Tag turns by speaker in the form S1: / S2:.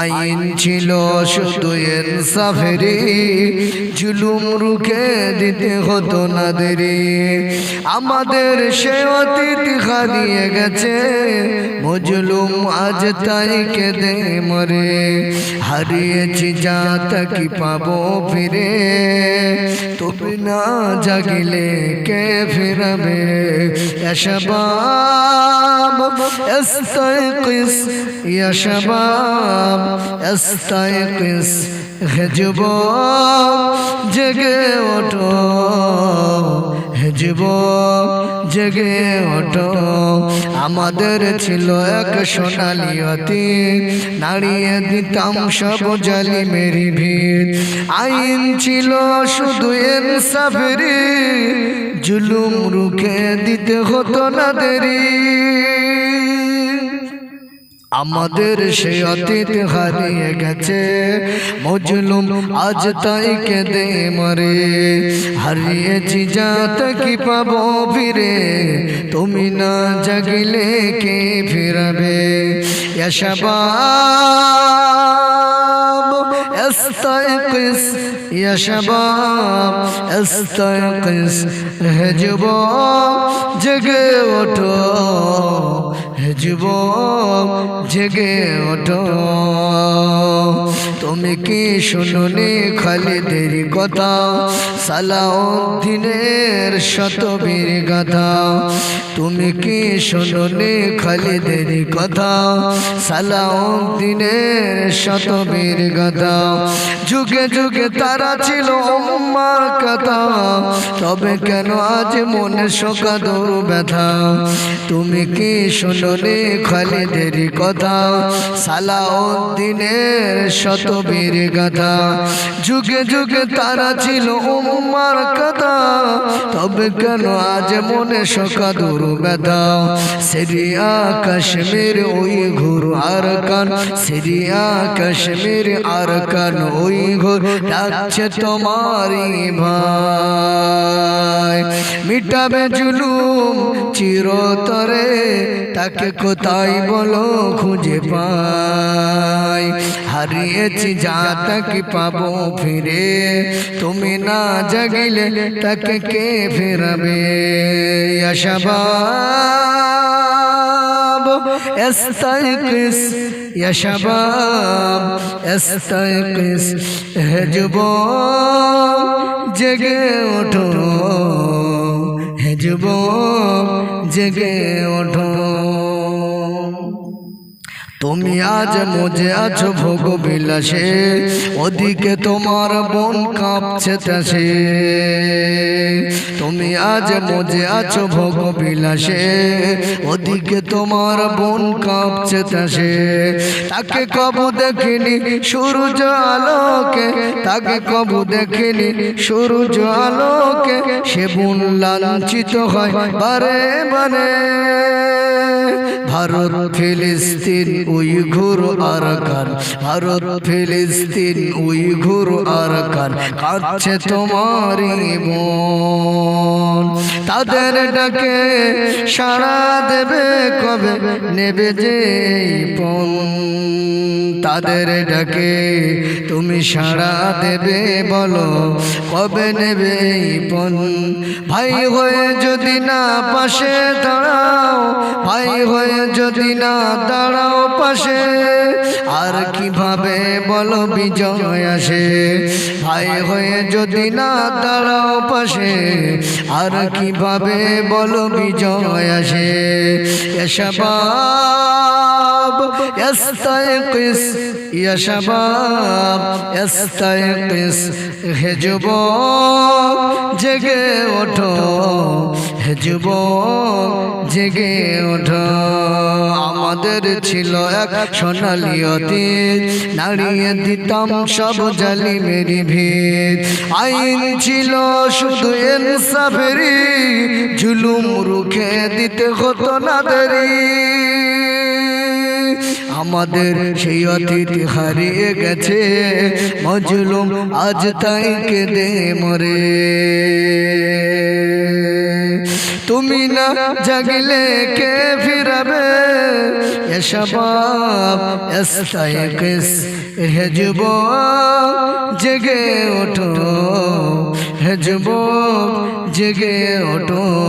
S1: আইন ছিল শুধু ইনসাফেরি জুলুম রুখে দিতে হতো না দেরি আমাদের সে অতীত হারিয়ে গেছে, মজলুম আজ তাই কেঁদে মরে। হারিয়েছি যা তা কি পাবো ফিরে? তুমি না জাগিলে কে ফিরবে? এসবাব এস্তাইকিস এসবাব এস্তাইকিস হে যুবক জেগে ওঠো। যুবক জেগে ওঠো। আমাদের ছিল এক সোনালি অতীত নাড়িয়ে দিতাম সব জালি মেরি ভিড়। আইন ছিল শুধু সাবেরি জুলুম রুখে দিতে হতো না দেরি। আমাদের সে অতীত হারিয়ে গেছে। মজলুম আজ তাই কেঁদে মরে। হারিয়েছি যা কি পাবো ফিরে। তুমি না জাগিলে কে ফিরবে? এসবা এস্তায় يا شباب استيقظ هجبو جگے اٹھو هجبو جگے اٹھو তুমি কি শুনুনি খালিদের কথা। সালাউদ্দিনের শতবীর গাথা। তুমি কি শুনুনি খালিদের কথা? সালাউদ্দিনের শতবীর গাথা। যুগে যুগে তারা ছিল উম্মার কথা। তবে কেন আজ মনে শোকাদুর ব্যথা? তুমি কি শুনুনি খালিদের কথা? সালাউদ্দিনের শতবীর গাথা। যুগে যুগে তারা ছিল উম্মার কথা। তবে কেন আজ মনে শোকাদুর ব্যথা? সিরিয়া কাশ্মীর ওই ঘুর আর কান সিরিয়া কাশ্মীর আর কান ওই ঘুর ডাকছে তোমারি ভাই। মিটাবে জুলুম চিরতরে, তাকে কোথায় বলো খুঁজে পাই? হারিয়েছি যা তাকে পাবো ফিরে তুমি না জাগিলে তাকে কে ফেরাবে শাবাব استيقظ يا شباب استيقظ হে যুবক জেগে ওঠো হে যুবক জেগে ওঠো তুমি আজ মজে আছো ভোগ বিলাসে। ওদিকে তোমার বোন কাঁপছে তাসে। তুমি আজ মজে আছো ভোগ বিলাসে। ওদিকে তোমার বোন কাঁপছে তাসে। তাকে কবু দেখিনি সূর্য আলোকে। তাকে কবু দেখিনি সূর্য আলোকে। সে বোন লাঞ্ছিত হয় বারে বারে। ভারত, ফিলিস্তিন, উইঘুর আর কান ভারত, ফিলিস্তিন, উইঘুর আর কান কাঁদছে তোমারি বোন তাদের ডাকে সাড়া দেবে কবে? নেবে যে তাদের ডাকে তুমি সাড়া দেবে বলো, কবে নেবে পন ভাই হয়ে যদি না পাশে দাঁড়াও, ভাই হয়ে যদি না দাঁড়াও পাশে আর কিভাবে বলো বিজয় আসে ভাই হয়ে যদি না দাঁড়াও পাশে আর কিভাবে বলো বিজয় আসে এসবাব يستيقظ يا شباب يستيقظ হে যুবক জেগে ওঠো হে যুবক জেগে ওঠো। আমাদের ছিল এক সোনালি অতীত। নাড়িয়ে দিতাম সব জালি মেরি ভিড় আইন ছিল শুধু এনসাফেরি জুলুম রুখে দিতে হতো না দেরি আমাদের সেই অতিথি হারিয়ে গেছে। মজলুম আজ তাই কেঁদে মরে। তুমি না জাগলে কে ফিরাবে এসবাব এস্তায়কিস হে যুবক জেগে ওঠো হে যুবক জেগে ওঠো